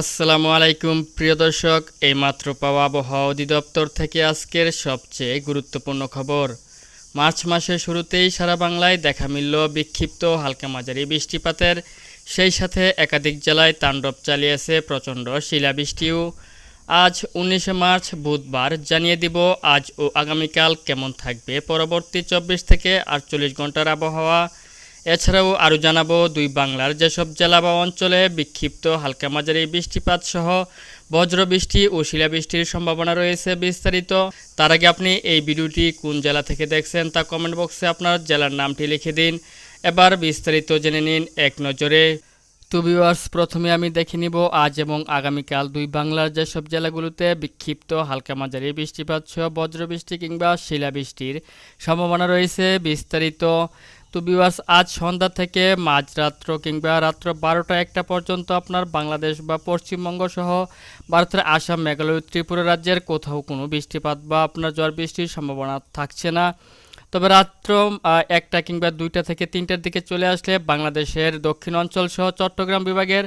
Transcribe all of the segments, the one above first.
আসসালামু আলাইকুম, প্রিয় দর্শক, এইমাত্র পাওয়া আবহাওয়া অধিদপ্তর থেকে আজকের সবচেয়ে গুরুত্বপূর্ণ খবর। মার্চ মাসের শুরুতেই সারা বাংলায় দেখা মিলল বিক্ষিপ্ত হালকা মাঝারি বৃষ্টিপাতের। সেই সাথে একাধিক জেলায় তাণ্ডব চালিয়েছে প্রচণ্ড শিলাবৃষ্টিও। আজ উনিশে মার্চ বুধবার জানিয়ে দিব আজ ও আগামীকাল কেমন থাকবে পরবর্তী চব্বিশ থেকে আটচল্লিশ ঘণ্টার আবহাওয়া। এছাড়াও আরও জানাব, দুই বাংলার যেসব জেলা বা অঞ্চলে বিক্ষিপ্ত হালকা মাঝারি বৃষ্টিপাত সহ বজ্রবৃষ্টি ও শিলাবৃষ্টির সম্ভাবনা রয়েছে বিস্তারিত, তার আগে আপনি এই ভিডিওটি কোন জেলা থেকে দেখছেন তা কমেন্ট বক্সে আপনার জেলার নামটি লিখে দিন। এবার বিস্তারিত জেনে নিন এক নজরে। তো ভিউয়ার্স প্রথমে আমি দেখে নিব, আজ এবং আগামীকাল দুই বাংলার যেসব জেলাগুলোতে বিক্ষিপ্ত হালকা মাঝারি বৃষ্টিপাত সহ বজ্রবৃষ্টি কিংবা শিলাবৃষ্টির সম্ভাবনা রয়েছে বিস্তারিত। তো ভিউয়ার্স, আজ সন্ধ্যা থেকে মাঝরাত্র কিংবা রাত্র বারোটা একটা পর্যন্ত আপনার বাংলাদেশ বা পশ্চিমবঙ্গ সহ ভারতের আসাম, মেঘালয়, ত্রিপুরা রাজ্যের কোথাও কোনো বৃষ্টিপাত বা আপনার ঝড় বৃষ্টির সম্ভাবনা থাকছে না। তবে রাত্র একটা কিংবা দুইটা থেকে তিনটার দিকে চলে আসলে বাংলাদেশের দক্ষিণ অঞ্চল সহ চট্টগ্রাম বিভাগের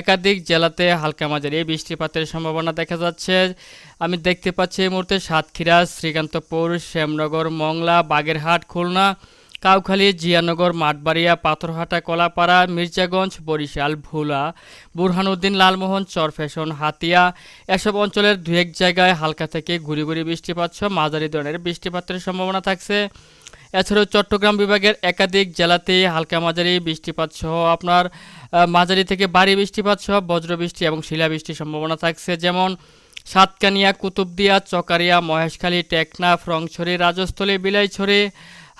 একাধিক জেলাতে হালকা মাঝারি বৃষ্টিপাতের সম্ভাবনা দেখা যাচ্ছে। আমি দেখতে পাচ্ছি এই মুহূর্তে সাতক্ষীরা, শ্রীকান্তপুর, শ্যামনগর, মংলা, বাগেরহাট, খুলনা কাউখালী, জিয়ানগর, মাঠবাড়িয়া, পাথরহাটা, কলাপাড়া, মির্জাগঞ্জ, বরিশাল, ভোলা, বুরহানুদ্দিন, লালমোহন চরফ্যাশন হাতিয়া, এসব অঞ্চলের দু এক জায়গায় হালকা থেকে ঘুরি ঘুরি বৃষ্টিপাত সহ মাঝারি ধরনের বৃষ্টিপাতের সম্ভাবনা থাকছে। এছাড়াও চট্টগ্রাম বিভাগের একাধিক জেলাতে হালকা মাঝারি বৃষ্টিপাত সহ আপনার মাঝারি থেকে ভারী বৃষ্টিপাত সহ বজ্রবৃষ্টি এবং শিলাবৃষ্টির সম্ভাবনা থাকছে। যেমন সাতকানিয়া, কুতুবদিয়া, চকারিয়া, মহেশখালী, টেকনাফ, রংছড়ি, রাজস্থলী, বিলাইছড়ি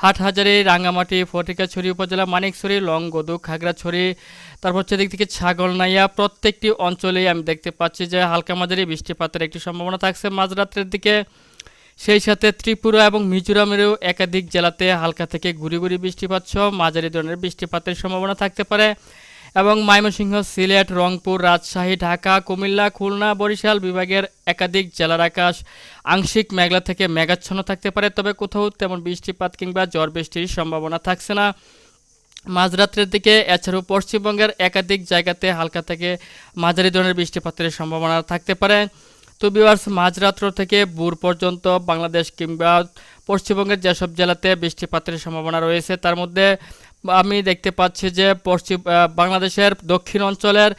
হাটহাজারি, রাঙ্গামাটি, ফটিকাছড়ি উপজেলা, মানিকছড়ি, লংগদু, খাগড়াছড়ি, তারপর হচ্ছে দিক থেকে ছাগলনাইয়া, প্রত্যেকটি অঞ্চলেই আমি দেখতে পাচ্ছি যে হালকা মাঝারি বৃষ্টিপাতের একটি সম্ভাবনা থাকছে মাঝরাত্রের দিকে। সেই সাথে ত্রিপুরা এবং মিজোরামেরও একাধিক জেলাতে হালকা থেকে ঘুরি ঘুরি বৃষ্টিপাত সহ মাঝারি ধরনের বৃষ্টিপাতের সম্ভাবনা থাকতে পারে। এবং ময়মনসিংহ, সিলেট, রংপুর, রাজশাহী, ঢাকা, কুমিল্লা, খুলনা, বরিশাল বিভাগের একাধিক জেলার আকাশ আংশিক মেঘলা থেকে মেঘাচ্ছন্ন থাকতে পারে, তবে কোথাও তেমন বৃষ্টিপাত কিংবা ঝড় বৃষ্টির সম্ভাবনা থাকছে না। মাঝরাত্রের দিকে এছাড়াও পশ্চিমবঙ্গের একাধিক জায়গাতে হালকা থেকে মাঝারি ধরনের বৃষ্টিপাতের সম্ভাবনা থাকতে পারে। তো বিভার্স মাঝরাত্র থেকে ভোর পর্যন্ত বাংলাদেশ কিংবা পশ্চিমবঙ্গের যেসব জেলাতে বৃষ্টিপাতের সম্ভাবনা রয়েছে, তার মধ্যে আমি দেখতে পাচ্ছি যে পশ্চিম বাংলাদেশের দক্ষিণ অঞ্চলের,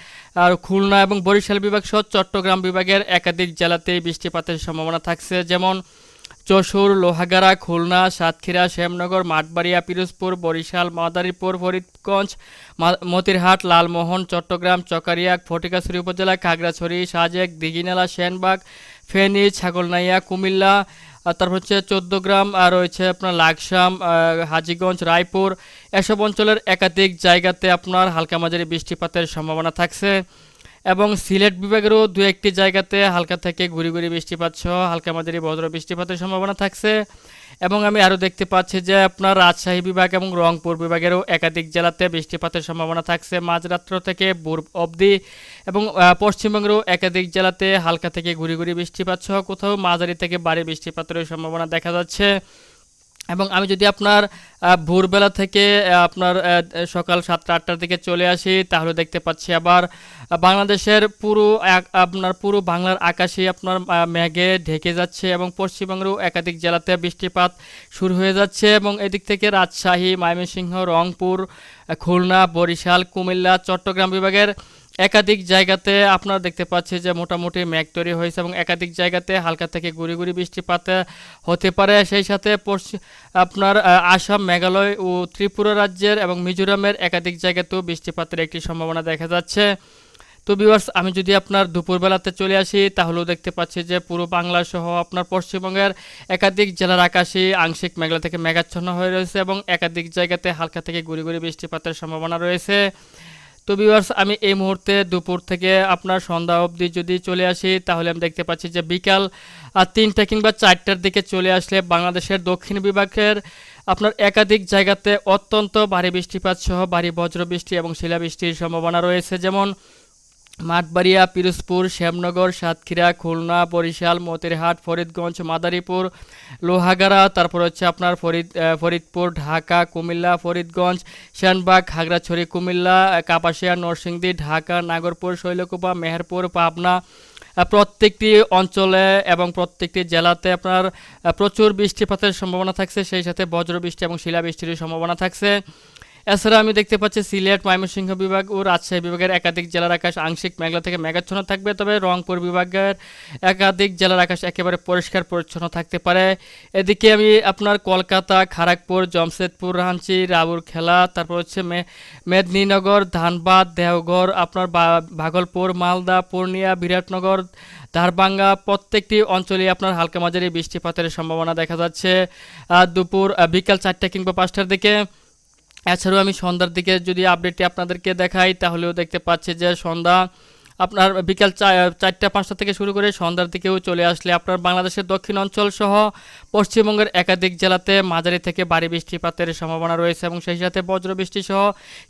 আর খুলনা এবং বরিশাল বিভাগ সহ চট্টগ্রাম বিভাগের একাধিক জেলাতেই বৃষ্টিপাতের সম্ভাবনা থাকছে। যেমন যশোর, লোহাগাড়া, খুলনা, সাতক্ষীরা, শ্যামনগর, মাঠবাড়িয়া, পিরোজপুর, বরিশাল, মাদারীপুর, ফরিদগঞ্জ মতিরহাট, লালমোহন, চট্টগ্রাম চকারিয়া ফটিকাছড়ি উপজেলা, খাগড়াছড়ি, সাজেক, দিঘিনালা, সেনবাগ, ফেনী, ছাগলনাইয়া, কুমিল্লা তারপর হচ্ছে চোদ্দগ্রাম, আর রয়েছে আপনার লাকসাম হাজিগঞ্জ, রায়পুর এসব অঞ্চলের একাধিক জায়গাতে আপনার হালকা মাঝারি বৃষ্টিপাতের সম্ভাবনা থাকছে এবং সিলেট বিভাগেরও দু একটি জায়গাতে হালকা থেকে ঘুরি ঘুরি বৃষ্টিপাত সহ হালকা মাঝারি বজ্র বৃষ্টিপাতের সম্ভাবনা থাকছে। এবং আমি আরও দেখতে পাচ্ছি যে আপনার রাজশাহী বিভাগ এবং রংপুর বিভাগেরও একাধিক জেলাতে বৃষ্টিপাতের সম্ভাবনা থাকছে মাঝরাত্র থেকে ভোর অবধি এবং পশ্চিমবঙ্গেরও একাধিক জেলাতে হালকা থেকে ঘুরি ঘুরি বৃষ্টিপাত সহ কোথাও মাঝারি থেকে বাড়ি বৃষ্টিপাতের সম্ভাবনা দেখা যাচ্ছে। এবং আমি যদি আপনার ভোরবেলা থেকে আপনার সকাল সাতটা আটটার দিকে চলে আসি, তাহলে দেখতে পাচ্ছি আবার বাংলাদেশের পুরো আপনার পুরো বাংলার আকাশে আপনার মেঘে ঢেকে যাচ্ছে এবং পশ্চিমবঙ্গেরও একাধিক জেলাতে বৃষ্টিপাত শুরু হয়ে যাচ্ছে এবং এদিক থেকে রাজশাহী, ময়মনসিংহ, রংপুর খুলনা, বরিশাল, কুমিল্লা, চট্টগ্রাম বিভাগের একাধিক জায়গাতে আপনারা দেখতে পাচ্ছি যে মোটামুটি মেঘ তৈরি হয়েছে এবং একাধিক জায়গাতে হালকা থেকে গুড়ি গুড়ি বৃষ্টিপাত হতে পারে। সেই সাথে পশ্চিম আপনার আসাম, মেঘালয় ও ত্রিপুরা রাজ্যের এবং মিজোরামের একাধিক জায়গাতেও বৃষ্টিপাতের একটি সম্ভাবনা দেখা যাচ্ছে। তো ভিউয়ার্স আমি যদি আপনার দুপুরবেলাতে চলে আসি, তাহলেও দেখতে পাচ্ছি যে পুরো বাংলা সহ আপনার পশ্চিমবঙ্গের একাধিক জেলার আকাশে আংশিক মেঘলা থেকে মেঘাচ্ছন্ন হয়ে রয়েছে এবং একাধিক জায়গাতে হালকা থেকে গুড়ি গুড়ি বৃষ্টিপাতের সম্ভাবনা রয়েছে। তো ভিউয়ার্স আমি এই মুহূর্তে দুপুর থেকে আপনার সন্ধ্যা অবধি যদি চলে আসি, তাহলে আমি দেখতে পাচ্ছি যে বিকাল তিনটা কিংবা চারটার দিকে চলে আসলে বাংলাদেশের দক্ষিণ বিভাগের আপনার একাধিক জায়গাতে অত্যন্ত ভারী বৃষ্টিপাত সহ ভারী বজ্রবৃষ্টি এবং শিলাবৃষ্টির সম্ভাবনা রয়েছে। যেমন মাঠবাড়িয়া, পিরোজপুর, শ্যামনগর, সাতক্ষীরা, খুলনা, বরিশাল, মতিরহাট, ফরিদগঞ্জ, মাদারীপুর, লোহাগাড়া, তারপর হচ্ছে আপনার ফরিদ ফরিদপুর, ঢাকা, কুমিল্লা, ফরিদগঞ্জ, সেনবাগ, খাগড়াছড়ি, কুমিল্লা কাপাসিয়া, নরসিংদী, ঢাকা, নাগরপুর, শৈলকুপা, মেহেরপুর, পাবনা প্রত্যেকটি অঞ্চলে এবং প্রত্যেকটি জেলাতে আপনার প্রচুর বৃষ্টিপাতের সম্ভাবনা থাকছে। সেই সাথে বজ্র বৃষ্টি এবং শিলাবৃষ্টির সম্ভাবনা থাকছে। এছাড়া আমি দেখতে পাচ্ছি সিলেট, ময়মনসিংহ বিভাগ ও রাজশাহী বিভাগের একাধিক জেলার আকাশ আংশিক মেঘলা থেকে মেঘাচ্ছন্ন থাকবে, তবে রংপুর বিভাগের একাধিক জেলার আকাশ একেবারে পরিষ্কার পরিচ্ছন্ন থাকতে পারে। এদিকে আমি আপনার কলকাতা খড়গপুর জমশেদপুর রাঞ্চি রাউরকেলা, তারপর হচ্ছে মেদিনীনগর, ধানবাদ, দেওঘর, আপনার ভাগলপুর, মালদা, পূর্ণিয়া, বিরাটনগর, ধারবাঙ্গা, প্রত্যেকটি অঞ্চলে আপনার হালকা মাঝারি বৃষ্টিপাতের সম্ভাবনা দেখা যাচ্ছে। দুপুর বিকাল চারটা কিংবা পাঁচটার দিকে এছাড়াও আমি সন্ধ্যার দিকে যদি আপডেটটি আপনাদেরকে দেখাই, তাহলেও দেখতে পাচ্ছি যে সন্ধ্যা আপনার বিকাল চারটা, পাঁচটা থেকে শুরু করে সন্ধ্যার দিকেও চলে আসলে আপনার বাংলাদেশের দক্ষিণ অঞ্চল সহ পশ্চিমবঙ্গের একাধিক জেলাতে মাঝারি থেকে ভারী বৃষ্টিপাতের সম্ভাবনা রয়েছে এবং সেই সাথে বজ্রবৃষ্টি সহ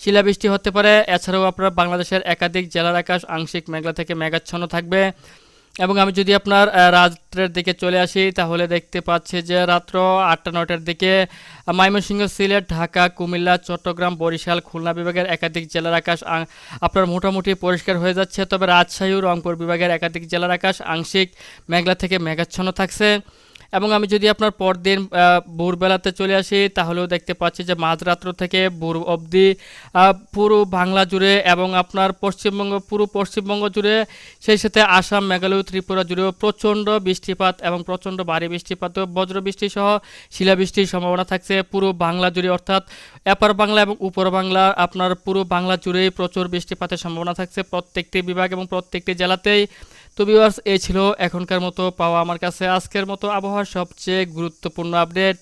শিলাবৃষ্টি হতে পারে। এছাড়াও আপনার বাংলাদেশের একাধিক জেলার আকাশ আংশিক মেঘলা থেকে মেঘাচ্ছন্ন থাকবে। এবং আমি যদি আপনার রাত্রের দিকে চলে আসি, তাহলে দেখতে পাচ্ছি যে রাত্র আটটা নটার দিকে ময়মনসিংহ সিলেট, ঢাকা, কুমিল্লা, চট্টগ্রাম, বরিশাল, খুলনা বিভাগের একাধিক জেলার আকাশ আপনার মোটামুটি পরিষ্কার হয়ে যাচ্ছে। তবে রাজশাহী ও রংপুর বিভাগের একাধিক জেলার আকাশ আংশিক মেঘলা থেকে মেঘাচ্ছন্ন থাকছে। এবং আমি যদি আপনার পরদিন ভোরবেলাতে চলে আসি, তাহলেও দেখতে পাচ্ছি যে মাঝরাত্র থেকে ভোর অবধি পুরো বাংলা জুড়ে এবং আপনার পশ্চিমবঙ্গ, পুরো পশ্চিমবঙ্গ জুড়ে, সেই সাথে আসাম, মেঘালয়, ত্রিপুরা জুড়েও প্রচণ্ড বৃষ্টিপাত এবং প্রচণ্ড ভারী বৃষ্টিপাত, বজ্র বৃষ্টি সহ শিলাবৃষ্টির সম্ভাবনা থাকছে পুরো বাংলা জুড়ে। অর্থাৎ এপার বাংলা এবং উপর বাংলা, আপনার পুরো বাংলা জুড়েই প্রচুর বৃষ্টিপাতের সম্ভাবনা থাকছে প্রত্যেকটি বিভাগ এবং প্রত্যেকটি জেলাতেই। তো ভিউয়ার্স এই ছিল এখনকার মতো পাওয়া আমার কাছে আজকের মতো আবহাওয়ার সবচেয়ে গুরুত্বপূর্ণ আপডেট